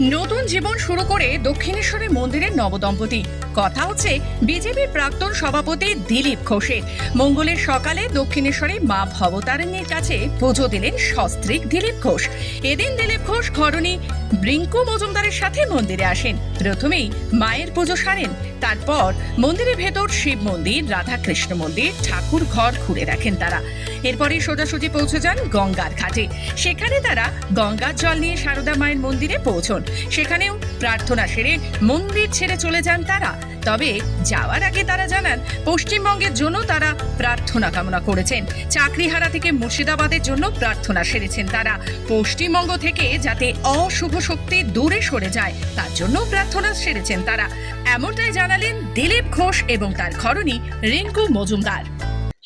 নতুন জীবন শুরু করে দক্ষিণেশ্বরের মন্দিরের নবদম্পতি। কথা হচ্ছে, বিজেপির প্রাক্তন সভাপতি দিলীপ ঘোষের মঙ্গলের সকালে দক্ষিণেশ্বরে মা ভবতারিণীর কাছে পুজো দিলেন সস্ত্রীক দিলীপ ঘোষ। এদিন দিলীপ ঘোষ ঘরণী ব্রিঙ্কু মজুমদারের সাথে মন্দিরে আসেন। প্রথমেই মায়ের পুজো সারেন, তারপর মন্দিরের ভেতর শিব মন্দির, রাধাকৃষ্ণ মন্দির, ঠাকুর ঘর ঘুরে দেখেন তারা। এরপরে সোজাসুজি পৌঁছে যান গঙ্গার ঘাটে। সেখানে তারা গঙ্গার জল নিয়ে সারদা মায়ের মন্দিরে পৌঁছন। সেখানেও প্রার্থনা সেরে মন্দির ছেড়ে চলে যান তারা। তবে যাওয়ার আগে তারা জানান, পশ্চিমবঙ্গের জন্য তারা প্রার্থনা কামনা করেছেন। চাকরিহারা থেকে মুর্শিদাবাদের জন্য প্রার্থনা সেরেছেন তারা। পশ্চিমবঙ্গ থেকে যাতে অশুভ শক্তি দূরে সরে যায়, তার জন্য প্রার্থনা সেরেছেন তারা। এমনটাই জানালেন দিলীপ ঘোষ এবং তার ঘরণী রিঙ্কু মজুমদার।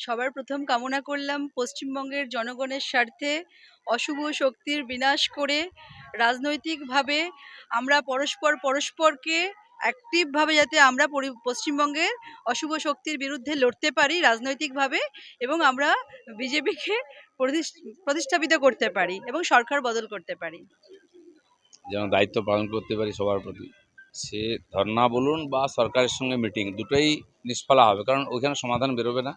সবার প্রথম কামনা করলাম পশ্চিমবঙ্গের জনগণের স্বার্থে অশুভ শক্তির বিনাশ করে রাজনৈতিকভাবে আমরা পরস্পর পরস্পরকে অ্যাক্টিভভাবে যাতে আমরা পশ্চিমবঙ্গের অশুভ শক্তির বিরুদ্ধে লড়তে পারি রাজনৈতিকভাবে এবং আমরা বিজেপিকে প্রতিষ্ঠাপিত করতে পারি এবং সরকার বদল করতে পারি। যেন দায়িত্ব পালন করতে পারি সবার প্রতি। সে ধর্না বলুন বা সরকারের সঙ্গে মিটিং দুটোই নিষ্ফলা হবে, কারণ ওইখানে সমাধান বেরোবে না।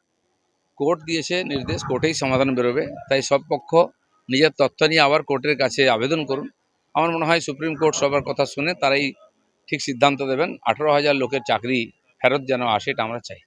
কোর্ট দিয়েছে নির্দেশ, কোর্টেই সমাধান বেরোবে। তাই সব পক্ষ নিজের তথ্য নিয়ে আবার কোর্টের কাছে আবেদন করুন। আমার মনে হয় সুপ্রিম কোর্ট সবার কথা শুনে তারাই ঠিক সিদ্ধান্ত দেবেন। আঠেরো হাজার লোকের চাকরি ফেরত যেন আসে, এটা আমরা চাই।